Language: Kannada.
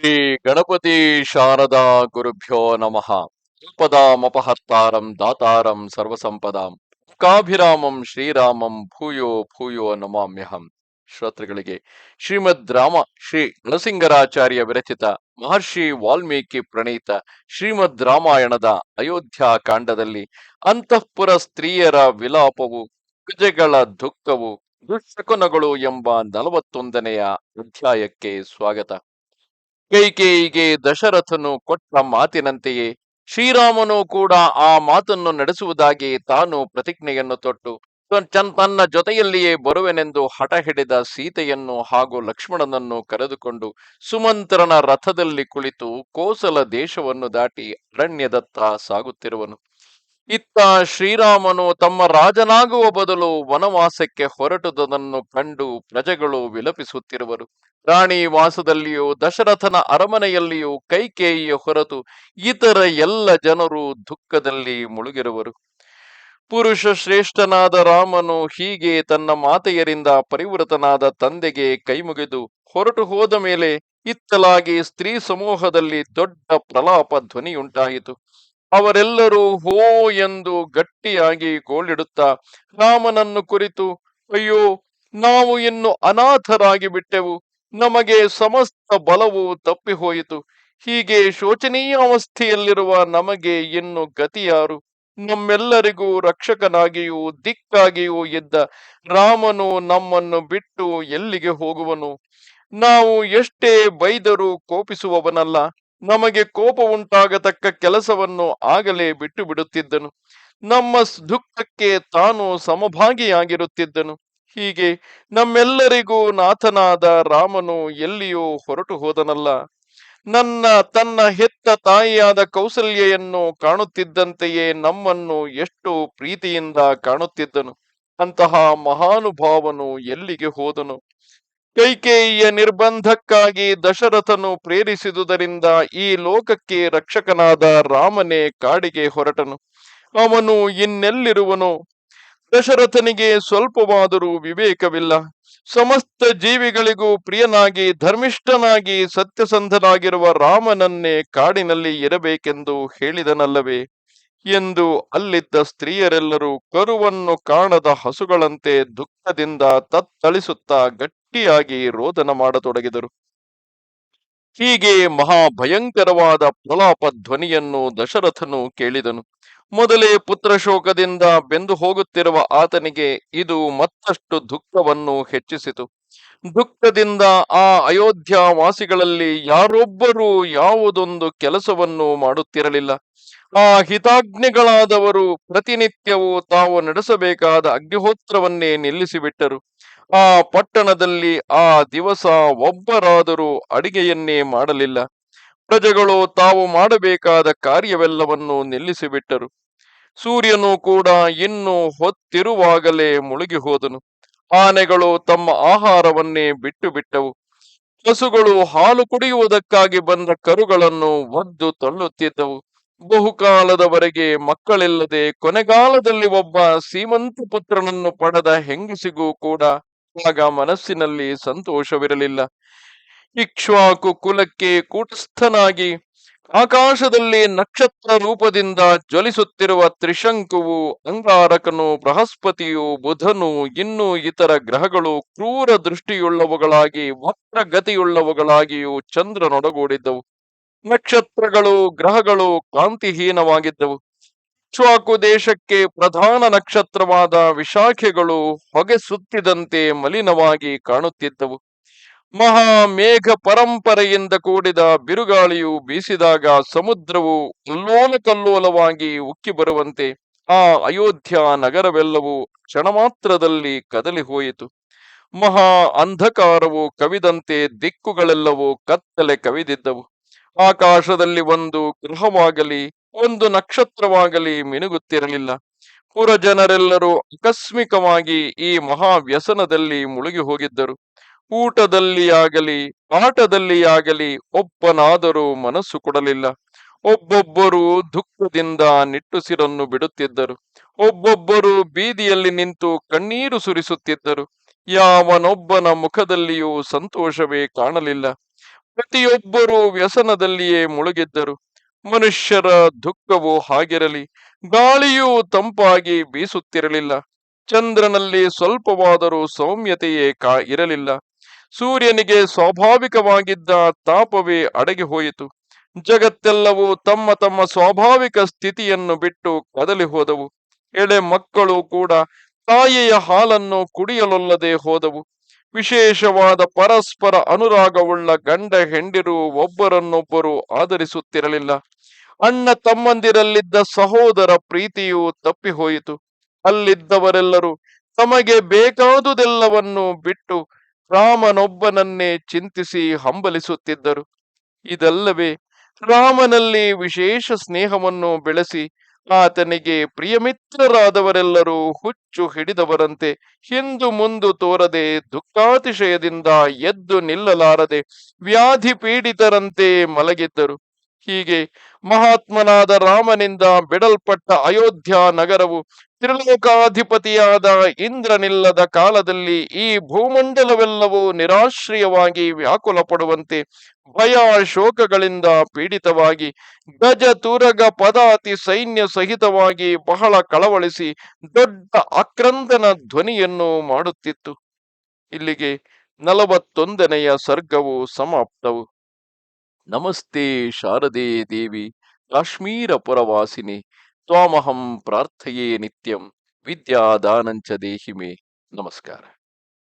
ಶ್ರೀ ಗಣಪತಿ ಶಾರದಾ ಗುರುಭ್ಯೋ ನಮಃ. ಸಂಪದಾಮಪಹರ್ತಾರಂ ದಾತಾರಂ ಸರ್ವಸಂಪದಾಂ. ಕಾಭಿರಾಮಂ ಶ್ರೀರಾಮಂ ಭೂಯೋ ಭೂಯೋ ನಮಾಮ್ಯಹಂ. ಶ್ರೋತೃಗಳಿಗೆ, ಶ್ರೀಮದ್ ರಾಮ, ಶ್ರೀ ನರಸಿಂಗರಾಚಾರ್ಯ ವಿರಚಿತ ಮಹರ್ಷಿ ವಾಲ್ಮೀಕಿ ಪ್ರಣೀತ ಶ್ರೀಮದ್ ರಾಮಾಯಣದ ಅಯೋಧ್ಯ ಕಾಂಡದಲ್ಲಿ ಅಂತಃಪುರ ಸ್ತ್ರೀಯರ ವಿಲಾಪವು ಪ್ರಜೆಗಳ ದುಃಖವು ದುಃಶಕುನಗಳು ಎಂಬ ನಲವತ್ತೊಂದನೆಯ ಅಧ್ಯಾಯಕ್ಕೆ ಸ್ವಾಗತ. ಕೈಕೇಯಿಗೆ ದಶರಥನು ಕೊಟ್ಟ ಮಾತಿನಂತೆಯೇ ಶ್ರೀರಾಮನು ಕೂಡ ಆ ಮಾತನ್ನು ನಡೆಸುವುದಾಗಿ ತಾನು ಪ್ರತಿಜ್ಞೆಯನ್ನು ತೊಟ್ಟು ತನ್ನ ಜೊತೆಯಲ್ಲಿಯೇ ಬರುವೆನೆಂದು ಹಠ ಹಿಡಿದ ಸೀತೆಯನ್ನು ಹಾಗೂ ಲಕ್ಷ್ಮಣನನ್ನು ಕರೆದುಕೊಂಡು ಸುಮಂತ್ರನ ರಥದಲ್ಲಿ ಕುಳಿತು ಕೋಸಲ ದೇಶವನ್ನು ದಾಟಿ ಅರಣ್ಯದತ್ತ ಸಾಗುತ್ತಿರುವನು. ಇತ್ತ ಶ್ರೀರಾಮನು ತಮ್ಮ ರಾಜನಾಗುವ ಬದಲು ವನವಾಸಕ್ಕೆ ಹೊರಟುದನ್ನು ಕಂಡು ಪ್ರಜೆಗಳು ವಿಲಪಿಸುತ್ತಿರುವರು. ರಾಣಿ ವಾಸದಲ್ಲಿಯೂ ದಶರಥನ ಅರಮನೆಯಲ್ಲಿಯೂ ಕೈಕೇಯಿಯ ಹೊರತು ಇತರ ಎಲ್ಲ ಜನರು ದುಃಖದಲ್ಲಿ ಮುಳುಗಿರುವರು. ಪುರುಷ ಶ್ರೇಷ್ಠನಾದ ರಾಮನು ಹೀಗೆ ತನ್ನ ಮಾತೆಯರಿಂದ ಪರಿವೃತನಾದ ತಂದೆಗೆ ಕೈಮುಗಿದು ಹೊರಟು ಹೋದ ಮೇಲೆ ಇತ್ತಲಾಗಿ ಸ್ತ್ರೀ ಸಮೂಹದಲ್ಲಿ ದೊಡ್ಡ ಪ್ರಲಾಪ ಧ್ವನಿಯುಂಟಾಯಿತು. ಅವರೆಲ್ಲರೂ ಹೋ ಎಂದು ಗಟ್ಟಿಯಾಗಿ ಗೋಳಿಡುತ್ತಾ ರಾಮನನ್ನು ಕುರಿತು, ಅಯ್ಯೋ, ನಾವು ಇನ್ನು ಅನಾಥರಾಗಿ ಬಿಟ್ಟೆವು. ನಮಗೆ ಸಮಸ್ತ ಬಲವು ತಪ್ಪಿ ಹೋಯಿತು ಹೀಗೆ ಶೋಚನೀಯ ಅವಸ್ಥೆಯಲ್ಲಿರುವ ನಮಗೆ ಇನ್ನು ಗತಿಯಾರು. ನಮ್ಮೆಲ್ಲರಿಗೂ ರಕ್ಷಕನಾಗಿಯೂ ದಿಕ್ಕಾಗಿಯೂ ಇದ್ದ ರಾಮನು ನಮ್ಮನ್ನು ಬಿಟ್ಟು ಎಲ್ಲಿಗೆ ಹೋಗುವನು? ನಾವು ಎಷ್ಟೇ ಬೈದರೂ ಕೋಪಿಸುವವನಲ್ಲ. ನಮಗೆ ಕೋಪ ಉಂಟಾಗತಕ್ಕ ಕೆಲಸವನ್ನು ಆಗಲೇ ಬಿಟ್ಟು ಬಿಡುತ್ತಿದ್ದನು. ನಮ್ಮ ದುಃಖಕ್ಕೆ ತಾನು ಸಮಭಾಗಿಯಾಗಿರುತ್ತಿದ್ದನು. ಹೀಗೆ ನಮ್ಮೆಲ್ಲರಿಗೂ ನಾಥನಾದ ರಾಮನು ಎಲ್ಲಿಯೂ ಹೊರಟು ಹೋದನಲ್ಲ. ನನ್ನ, ತನ್ನ ಹೆತ್ತ ತಾಯಿಯಾದ ಕೌಸಲ್ಯೆಯನ್ನು ಕಾಣುತ್ತಿದ್ದಂತೆಯೇ ನಮ್ಮನ್ನು ಎಷ್ಟು ಪ್ರೀತಿಯಿಂದ ಕಾಣುತ್ತಿದ್ದನು. ಅಂತಹ ಮಹಾನುಭಾವನು ಎಲ್ಲಿಗೆ ಹೋದನು? ಕೈಕೇಯಿಯ ನಿರ್ಬಂಧಕ್ಕಾಗಿ ದಶರಥನು ಪ್ರೇರಿಸಿದುದರಿಂದ ಈ ಲೋಕಕ್ಕೆ ರಕ್ಷಕನಾದ ರಾಮನೇ ಕಾಡಿಗೆ ಹೊರಟನು. ಅವನು ಇನ್ನೆಲ್ಲಿರುವನು? ದಶರಥನಿಗೆ ಸ್ವಲ್ಪವಾದರೂ ವಿವೇಕವಿಲ್ಲ. ಸಮಸ್ತ ಜೀವಿಗಳಿಗೂ ಪ್ರಿಯನಾಗಿ, ಧರ್ಮಿಷ್ಠನಾಗಿ, ಸತ್ಯಸಂಧನಾಗಿರುವ ರಾಮನನ್ನೇ ಕಾಡಿನಲ್ಲಿ ಇರಬೇಕೆಂದು ಹೇಳಿದನಲ್ಲವೇ? ಎಂದು ಅಲ್ಲಿದ್ದ ಸ್ತ್ರೀಯರೆಲ್ಲರೂ ಕರುವನ್ನು ಕಾಣದ ಹಸುಗಳಂತೆ ದುಃಖದಿಂದ ತತ್ತಳಿಸುತ್ತಾ ಗಟ್ಟಿಯಾಗಿ ರೋದನ ಮಾಡತೊಡಗಿದರು. ಹೀಗೆ ಮಹಾಭಯಂಕರವಾದ ಪ್ರಲಾಪ ಧ್ವನಿಯನ್ನು ದಶರಥನು ಕೇಳಿದನು. ಮೊದಲೇ ಪುತ್ರಶೋಕದಿಂದ ಬೆಂದು ಹೋಗುತ್ತಿರುವ ಆತನಿಗೆ ಇದು ಮತ್ತಷ್ಟು ದುಃಖವನ್ನು ಹೆಚ್ಚಿಸಿತು. ದುಃಖದಿಂದ ಆ ಅಯೋಧ್ಯ ವಾಸಿಗಳಲ್ಲಿ ಯಾರೊಬ್ಬರೂ ಯಾವುದೊಂದು ಕೆಲಸವನ್ನು ಮಾಡುತ್ತಿರಲಿಲ್ಲ. ಆ ಹಿತಾಗ್ನಿಗಳಾದವರು ಪ್ರತಿನಿತ್ಯವೂ ತಾವು ನಡೆಸಬೇಕಾದ ಅಗ್ನಿಹೋತ್ರವನ್ನೇ ನಿಲ್ಲಿಸಿಬಿಟ್ಟರು. ಆ ಪಟ್ಟಣದಲ್ಲಿ ಆ ದಿವಸ ಒಬ್ಬರಾದರೂ ಅಡಿಗೆಯನ್ನೇ ಮಾಡಲಿಲ್ಲ. ಪ್ರಜೆಗಳು ತಾವು ಮಾಡಬೇಕಾದ ಕಾರ್ಯವೆಲ್ಲವನ್ನು ನಿಲ್ಲಿಸಿಬಿಟ್ಟರು. ಸೂರ್ಯನು ಕೂಡ ಇನ್ನು ಹೊತ್ತಿರುವಾಗಲೇ ಮುಳುಗಿ ಹೋದನು ಆನೆಗಳು ತಮ್ಮ ಆಹಾರವನ್ನೇ ಬಿಟ್ಟು ಬಿಟ್ಟವು ಹಸುಗಳು ಹಾಲು ಕುಡಿಯುವುದಕ್ಕಾಗಿ ಬಂದ ಕರುಗಳನ್ನು ಒದ್ದು ತಳ್ಳುತ್ತಿದ್ದವು. ಬಹುಕಾಲದವರೆಗೆ ಮಕ್ಕಳಿಲ್ಲದೆ ಕೊನೆಗಾಲದಲ್ಲಿ ಒಬ್ಬ ಸೀಮಂತ ಪುತ್ರನನ್ನು ಪಡೆದ ಹೆಂಗಸಿಗೂ ಕೂಡ ಆಗ ಮನಸ್ಸಿನಲ್ಲಿ ಸಂತೋಷವಿರಲಿಲ್ಲ. ಇಕ್ಷ್ವಾಕು ಕುಲಕ್ಕೆ ಕೂಟಸ್ಥನಾಗಿ ಆಕಾಶದಲ್ಲಿ ನಕ್ಷತ್ರ ರೂಪದಿಂದ ಜ್ವಲಿಸುತ್ತಿರುವ ತ್ರಿಶಂಕುವು, ಅಂಗಾರಕನು, ಬೃಹಸ್ಪತಿಯು, ಬುಧನು, ಇನ್ನೂ ಇತರ ಗ್ರಹಗಳು ಕ್ರೂರ ದೃಷ್ಟಿಯುಳ್ಳವುಗಳಾಗಿ, ವಕ್ರಗತಿಯುಳ್ಳವುಗಳಾಗಿಯೂ ಚಂದ್ರನೊಡಗೂಡಿದ್ದವು. ನಕ್ಷತ್ರಗಳು, ಗ್ರಹಗಳು ಕಾಂತಿಹೀನವಾಗಿದ್ದವು. ಚಾಕು ದೇಶಕ್ಕೆ ಪ್ರಧಾನ ನಕ್ಷತ್ರವಾದ ವಿಶಾಖೆಗಳು ಹೊಗೆ ಸುತ್ತಿದಂತೆ ಮಲಿನವಾಗಿ ಕಾಣುತ್ತಿದ್ದವು. ಮಹಾ ಮೇಘ ಪರಂಪರೆಯಿಂದ ಕೂಡಿದ ಬಿರುಗಾಳಿಯು ಬೀಸಿದಾಗ ಸಮುದ್ರವು ಕಲ್ಲೋಲ ಕಲ್ಲೋಲವಾಗಿ ಉಕ್ಕಿ ಬರುವಂತೆ ಆ ಅಯೋಧ್ಯ ನಗರವೆಲ್ಲವೂ ಕ್ಷಣಮಾತ್ರದಲ್ಲಿ ಕದಲಿ ಹೋಯಿತು ಮಹಾ ಅಂಧಕಾರವು ಕವಿದಂತೆ ದಿಕ್ಕುಗಳೆಲ್ಲವೂ ಕತ್ತಲೆ ಕವಿದಿದ್ದವು. ಆಕಾಶದಲ್ಲಿ ಒಂದು ಗ್ರಹವಾಗಲಿ, ಒಂದು ನಕ್ಷತ್ರವಾಗಲಿ ಮಿನುಗುತ್ತಿರಲಿಲ್ಲ. ಪುರಜನರೆಲ್ಲರೂ ಆಕಸ್ಮಿಕವಾಗಿ ಈ ಮಹಾ ವ್ಯಸನದಲ್ಲಿ ಮುಳುಗಿ ಹೋಗಿದ್ದರು ಊಟದಲ್ಲಿ ಆಗಲಿ ಆಟದಲ್ಲಿ ಆಗಲಿ ಒಬ್ಬನಾದರೂ ಮನಸ್ಸು ಕೊಡಲಿಲ್ಲ. ಒಬ್ಬೊಬ್ಬರು ದುಃಖದಿಂದ ನಿಟ್ಟುಸಿರನ್ನು ಬಿಡುತ್ತಿದ್ದರು. ಒಬ್ಬೊಬ್ಬರು ಬೀದಿಯಲ್ಲಿ ನಿಂತು ಕಣ್ಣೀರು ಸುರಿಸುತ್ತಿದ್ದರು. ಯಾವನೊಬ್ಬನ ಮುಖದಲ್ಲಿಯೂ ಸಂತೋಷವೇ ಕಾಣಲಿಲ್ಲ. ಪ್ರತಿಯೊಬ್ಬರೂ ವ್ಯಸನದಲ್ಲಿಯೇ ಮುಳುಗಿದ್ದರು. ಮನುಷ್ಯರ ದುಃಖವು ಹಾಗಿರಲಿ, ಗಾಳಿಯೂ ತಂಪಾಗಿ ಬೀಸುತ್ತಿರಲಿಲ್ಲ. ಚಂದ್ರನಲ್ಲಿ ಸ್ವಲ್ಪವಾದರೂ ಸೌಮ್ಯತೆಯೇ ಕಾ ಇರಲಿಲ್ಲ. ಸೂರ್ಯನಿಗೆ ಸ್ವಾಭಾವಿಕವಾಗಿದ್ದ ತಾಪವೇ ಅಡಗಿ ಹೋಯಿತು ಜಗತ್ತೆಲ್ಲವೂ ತಮ್ಮ ತಮ್ಮ ಸ್ವಾಭಾವಿಕ ಸ್ಥಿತಿಯನ್ನು ಬಿಟ್ಟು ಕದಲಿ ಹೋದವು. ಎಳೆ ಮಕ್ಕಳು ಕೂಡ ತಾಯಿಯ ಹಾಲನ್ನು ಕುಡಿಯಲೊಲ್ಲದೆ ಹೋದವು. ವಿಶೇಷವಾದ ಪರಸ್ಪರ ಅನುರಾಗವುಳ್ಳ ಗಂಡ ಹೆಂಡಿರು ಒಬ್ಬರನ್ನೊಬ್ಬರು ಆಧರಿಸುತ್ತಿರಲಿಲ್ಲ. ಅಣ್ಣ ತಮ್ಮಂದಿರಲ್ಲಿದ್ದ ಸಹೋದರ ಪ್ರೀತಿಯು ತಪ್ಪಿಹೋಯಿತು. ಅಲ್ಲಿದ್ದವರೆಲ್ಲರೂ ತಮಗೆ ಬೇಕಾದುದೆಲ್ಲವನ್ನು ಬಿಟ್ಟು ರಾಮನೊಬ್ಬನನ್ನೇ ಚಿಂತಿಸಿ ಹಂಬಲಿಸುತ್ತಿದ್ದರು. ಇದಲ್ಲವೇ ರಾಮನಲ್ಲಿ ವಿಶೇಷ ಸ್ನೇಹವನ್ನು ಬೆಳೆಸಿ ಆತನಿಗೆ ಪ್ರಿಯಮಿತ್ರರಾದವರೆಲ್ಲರೂ ಹುಚ್ಚು ಹಿಡಿದವರಂತೆ ಹಿಂದು ಮುಂದು ತೋರದೆ ದುಃಖಾತಿಶಯದಿಂದ ಎದ್ದು ನಿಲ್ಲಲಾರದೆ ವ್ಯಾಧಿ ಪೀಡಿತರಂತೆ ಮಲಗಿದ್ದರು. ಹೀಗೆ ಮಹಾತ್ಮನಾದ ರಾಮನಿಂದ ಬಿಡಲ್ಪಟ್ಟ ಅಯೋಧ್ಯ ನಗರವು ತ್ರಿಲೋಕಾಧಿಪತಿಯಾದ ಇಂದ್ರನಿಲ್ಲದ ಕಾಲದಲ್ಲಿ ಈ ಭೂಮಂಡಲವೆಲ್ಲವೂ ನಿರಾಶ್ರಯವಾಗಿ ವ್ಯಾಕುಲ ಪಡುವಂತೆ ಭಯ ಶೋಕಗಳಿಂದ ಪೀಡಿತವಾಗಿ ಗಜ ತುರಗ ಪದಾತಿ ಸೈನ್ಯ ಸಹಿತವಾಗಿ ಬಹಳ ಕಳವಳಿಸಿ ದೊಡ್ಡ ಆಕ್ರಂದನ ಧ್ವನಿಯನ್ನು ಮಾಡುತ್ತಿತ್ತು. ಇಲ್ಲಿಗೆ ನಲವತ್ತೊಂದನೆಯ ಸರ್ಗವು ಸಮಾಪ್ತವು. ನಮಸ್ತೆ ಶಾರದೆ ದೇವಿ, ಕಾಶ್ಮೀರ ಪುರವಾಸಿನಿ, ತ್ವಾಮಹಂ ಪ್ರಾರ್ಥಯೇ ನಿತ್ಯಂ, ವಿದ್ಯಾದಾನಂಚ ದೇಹಿಮೆ. ನಮಸ್ಕಾರ.